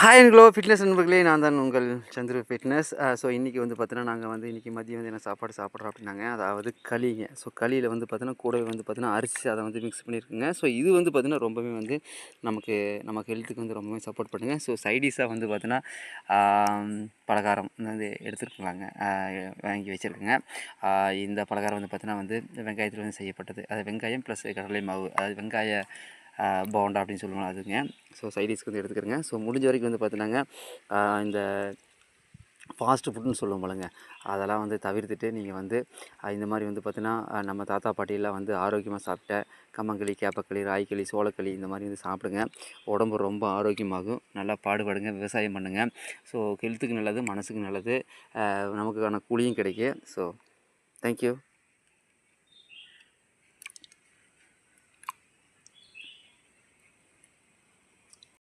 Hi glow fitness நண்பர்களே. நான் தான் உங்கள் சந்திர ஃபிட்னஸ் ஸோ இன்றைக்கி வந்து பார்த்தீங்கன்னா நாங்கள் வந்து இன்றைக்கி மதியம் வந்து என்ன சாப்பாடு சாப்பிட்றோம் அப்படின்னாங்க. அதாவது களிங்க. ஸோ களியில் வந்து பார்த்தீங்கன்னா கூடவே வந்து பார்த்தீங்கன்னா அரிசி அதை வந்து மிக்ஸ் பண்ணியிருக்குங்க ஸோ இது வந்து பார்த்திங்கன்னா ரொம்பவே வந்து நமக்கு நமக்கு ஹெல்த்துக்கு வந்து ரொம்பவே சப்போர்ட் பண்ணுங்க. ஸோ சைடிஷாக வந்து பார்த்தீங்கன்னா பலகாரம் வந்து எடுத்துருக்கலாங்க. வாங்கி வச்சுருக்குங்க. இந்த பலகாரம் வந்து பார்த்தீங்கன்னா வந்து வெங்காயத்தில் வந்து செய்யப்பட்டது. அது வெங்காயம் ப்ளஸ் கடலை மாவு. அதாவது வெங்காய போண்டா அப்படின்னு சொல்லுவாங்க அதுங்க. ஸோ சைடிஸ்க்கு வந்து எடுத்துக்கிறேங்க. ஸோ முடிஞ்ச வரைக்கும் வந்து பார்த்தீங்கன்னாங்க இந்த ஃபாஸ்ட் ஃபுட்னு சொல்லுவோம் போலங்க அதெல்லாம் வந்து தவிர்த்துட்டு நீங்கள் வந்து இந்த மாதிரி வந்து பார்த்தீங்கன்னா நம்ம தாத்தா பாட்டியெல்லாம் வந்து ஆரோக்கியமாக சாப்பிட்ட கம்மங்களி கேப்பக்களி ராய்க்களி சோளக்களி இந்த மாதிரி வந்து சாப்பிடுங்க. உடம்பு ரொம்ப ஆரோக்கியமாகும். நல்லா பாடுபடுங்க விவசாயம் பண்ணுங்கள் ஸோ ஹெல்த்துக்கு நல்லது மனசுக்கு நல்லது. நமக்கான கூலியும் கிடைக்கும். So thank you